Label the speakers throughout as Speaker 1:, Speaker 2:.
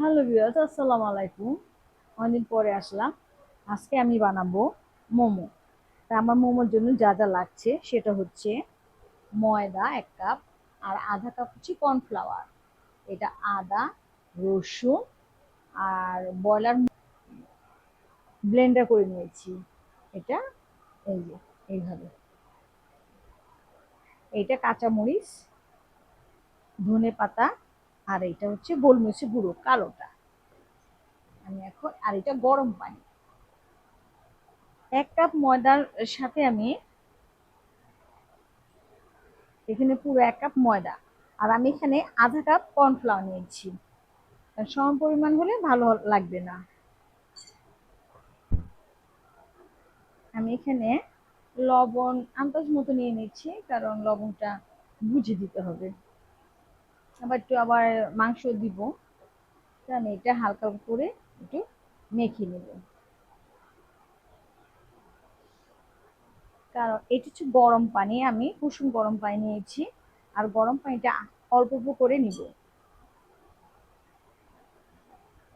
Speaker 1: Hello viewers, আসসালামু আলাইকুম। অনেকদিন পরে আসলাম। আজকে আমি বানাবো মোমো। তা আমার মোমোর জন্য যা যা লাগছে সেটা হচ্ছে ময়দা এক কাপ আর আধা কাপ হচ্ছে কর্নফ্লাওয়ার। এটা আদা, রসুন আর ব্রয়লার ব্লেন্ডার করে নিয়েছি। এটা এই যে, এইভাবে। এইটা কাঁচামরিচ ধনে পাতা আর এটা হচ্ছে গোলমরিচের গুঁড়ো, কালোটা। আমি এখন আর এটা গরম পানি। এক কাপ ময়দার সাথে আমি এখানে পুরো এক কাপ ময়দা। আর আমি এখানে আধা কাপ কর্নফ্লাওয়ার নিয়েছি। সম পরিমাণ হলে ভালো লাগবে না। আমি এখানে লবণ আন্দাজ মতো নিয়ে নিচ্ছি, কারণ লবণটা বুঝে দিতে হবে। আবার একটু আবার মাংস দিব। আমি এটা হালকা করে একটু মেখে নেব। কারণ এটা হচ্ছে গরম পানি, আমি কুসুম গরম পানি নিয়েছি। আর গরম পানিটা অল্প অল্প করে নিব।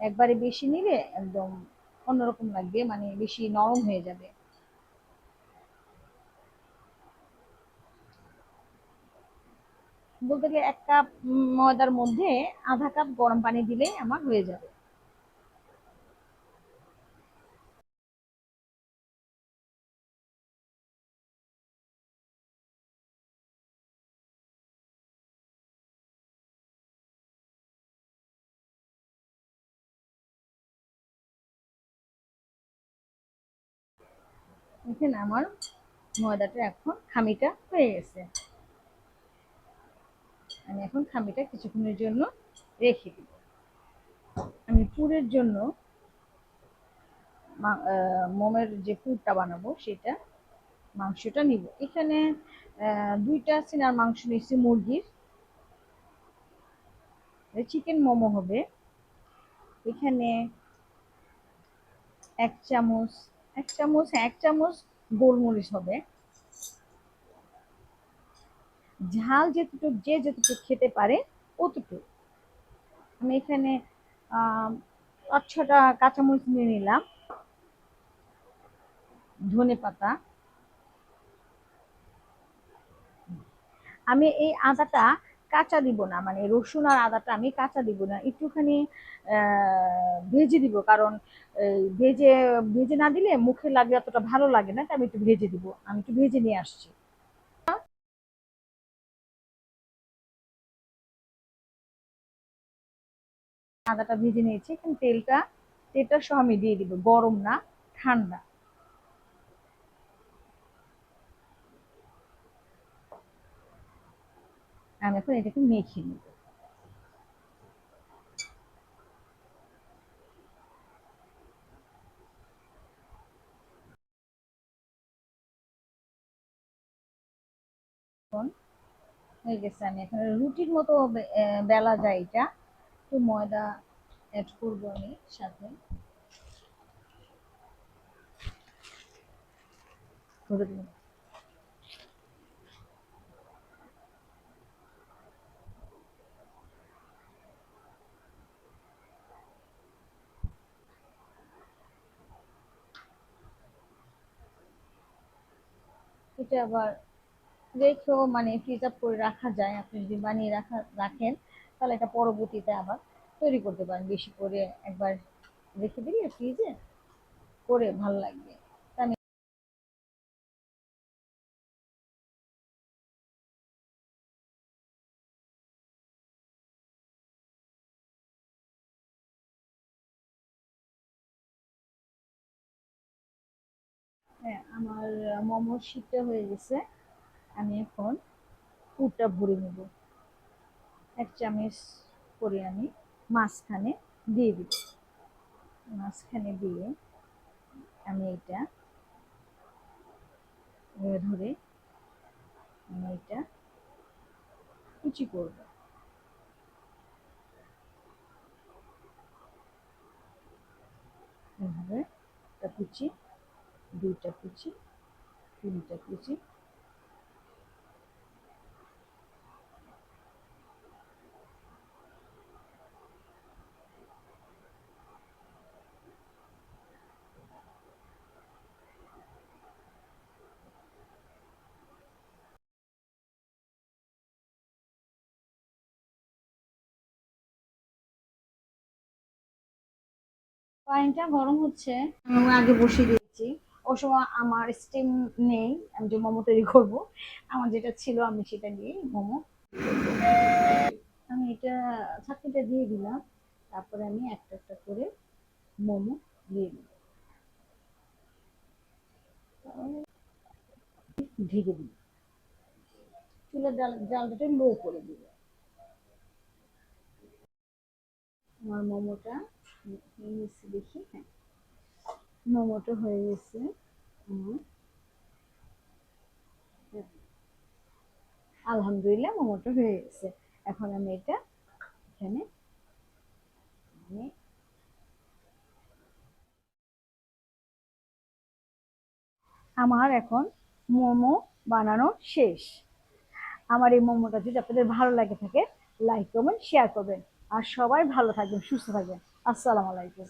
Speaker 1: একবারে বেশি নিলে একদম অন্যরকম লাগবে মানে বেশি নরম হয়ে যাবে। বলতে গেলে এক কাপ ময়দার মধ্যে আধা কাপ গরম পানি দিলেই আমার হয়ে যাবে। এখানে আমার ময়দাটা এখন খামিটা হয়ে গেছে। আমি এখন খামিটা কিছুক্ষণের জন্য রেখে দিব। আমি পুরের জন্য মোমের যে পুরটা বানাবো সেটা মাংসটা নিব। এখানে দুইটা সিনার মাংস নিচ্ছি মুরগির। চিকেন মোমো হবে। এখানে এক চামচ এক চামচ এক চামচ গোলমরিচ হবে। ঝাল যেটুকু যে যেটুকু খেতে পারে অতটুকু। আমি এখানে পাঁচ ছটা কাঁচামরিচ নিয়ে নিলাম। ধনে পাতা। আমি এই আদাটা কাঁচা দিব না মানে রসুন আর আদাটা আমি কাঁচা দিব না, একটুখানি ভেজে দিব, কারণ ভেজে ভেজে না দিলে মুখে লাগলে অতটা ভালো লাগে না, তাই আমি একটু ভেজে দিব। আমি একটু ভেজে নিয়ে আসছি। আদাটা ভেজে নিয়েছি। এখন তেলটা তেলটা সহ আমি দিয়ে দিব। গরম না, ঠান্ডা। আমি এখন এটাকে মেখে নেব। হয়ে গেছে, আমি এখানে রুটির মতো বেলা যায় এটা। একটু ময়দা অ্যাড করব আমি সাথে। করে এটা আবার রেখেও মানে ফ্রিজ আপ করে রাখা যায়। আপনি যদি বানিয়ে রাখা, রাখেন তাহলে এটা পরবর্তীতে আবার তৈরি করতে পারেন। বেশি করে একবার রেখে দিলে ফ্রিজে করে ভালো লাগবে। হ্যাঁ আমার মোমোর শীতটা হয়ে গেছে। আমি এখন পুরটা ভরে নেব। এক চামচ করে আমি মাঝখানে দিয়ে দিব। মাঝখানে দিয়ে আমি এটা ধরে আমি এটা কুচি করব। এভাবে একটা কুচি, দুইটা কুচি, তিনটা কুচি পানিটা গরম হচ্ছে। আমি আগে বসিয়ে দিয়েছি। ও সময় আমার স্টিম নেই, আমি যে মোমো তৈরি করব। আমার যেটা ছিল আমি সেটা দিয়ে মোমো আমি এটা ছাকনিটা দিয়ে দিলাম। তারপরে আমি একটা একটা করে মোমো দিয়ে দিই ঢেকে দিই চুলের জাল জালটা লো করে দিব আমার মোমোটা হয়ে দেখি হ্যাঁ। মোমোটা হয়ে গেছে আমার। আলহামদুলিল্লাহ, মোমোটা হয়ে গেছে। এখন আমি এটা এখানে আমি আমার এখন মোমো বানানো শেষ। আমার এই মোমোটা যদি আপনাদের ভালো লাগে থাকে লাইক করবেন শেয়ার করবেন। আর সবাই ভালো থাকবেন, সুস্থ থাকবেন। আসসালামু আলাইকুম।